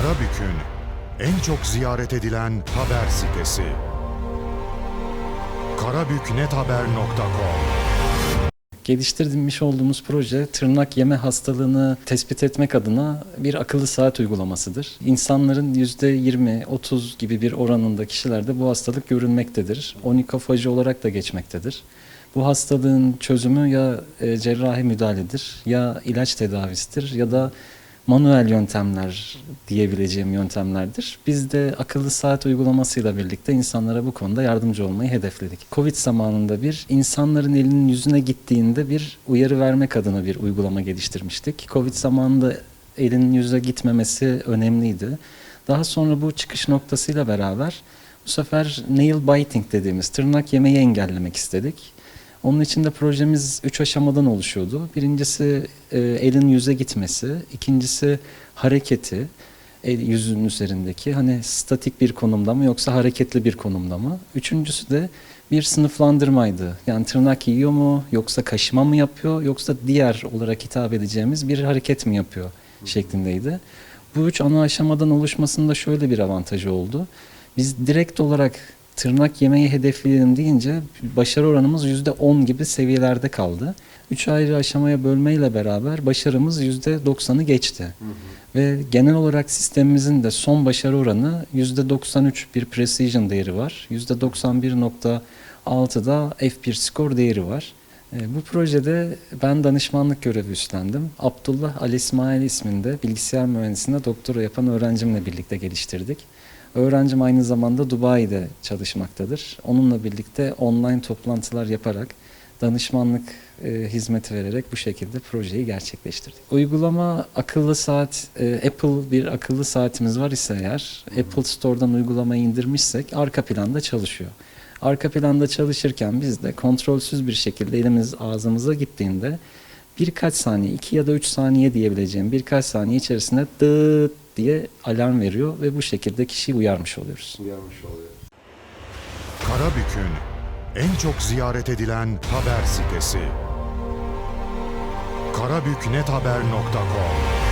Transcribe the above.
Karabük'ün en çok ziyaret edilen haber sitesi. karabüknethaber.com Geliştirmiş olduğumuz proje tırnak yeme hastalığını tespit etmek adına bir akıllı saat uygulamasıdır. İnsanların %20-30 gibi bir oranında kişilerde bu hastalık görülmektedir. Onikofaji olarak da geçmektedir. Bu hastalığın çözümü ya e, cerrahi müdahaledir, ya ilaç tedavisidir ya da manuel yöntemler diyebileceğim yöntemlerdir. Biz de akıllı saat uygulamasıyla birlikte insanlara bu konuda yardımcı olmayı hedefledik. Covid zamanında bir insanların elinin yüzüne gittiğinde bir uyarı vermek adına bir uygulama geliştirmiştik. Covid zamanında elin yüze gitmemesi önemliydi. Daha sonra bu çıkış noktasıyla beraber bu sefer nail biting dediğimiz tırnak yemeyi engellemek istedik. Onun için de projemiz üç aşamadan oluşuyordu. Birincisi e, elin yüze gitmesi, ikincisi hareketi, el yüzün üzerindeki hani statik bir konumda mı yoksa hareketli bir konumda mı? Üçüncüsü de bir sınıflandırmaydı. Yani tırnak yiyor mu yoksa kaşıma mı yapıyor yoksa diğer olarak hitap edeceğimiz bir hareket mi yapıyor şeklindeydi. Bu üç ana aşamadan oluşmasında şöyle bir avantajı oldu. Biz direkt olarak tırnak yemeyi hedefleyelim deyince başarı oranımız %10 gibi seviyelerde kaldı. Üç ayrı aşamaya bölmeyle beraber başarımız %90'ı geçti. Ve genel olarak sistemimizin de son başarı oranı %93 bir precision değeri var. %91.6'da F1 skor değeri var. E, Bu projede ben danışmanlık görevi üstlendim. Abdullah Ali İsmail isminde bilgisayar mühendisliğinde doktora yapan öğrencimle birlikte geliştirdik. Öğrencim aynı zamanda Dubai'de çalışmaktadır. Onunla birlikte online toplantılar yaparak danışmanlık e, hizmeti vererek bu şekilde projeyi gerçekleştirdik. Uygulama akıllı saat, e, Apple bir akıllı saatimiz var ise eğer, Apple Store'dan uygulamayı indirmişsek arka planda çalışıyor. Arka planda çalışırken biz de kontrolsüz bir şekilde elimiz ağzımıza gittiğinde birkaç saniye, iki ya da üç saniye diyebileceğim birkaç saniye içerisinde dıt diye alarm veriyor ve bu şekilde kişiyi uyarmış oluyoruz. uyarmış oluyor. Karabük'ün en çok ziyaret edilen haber sitesi. karabüknethaber.com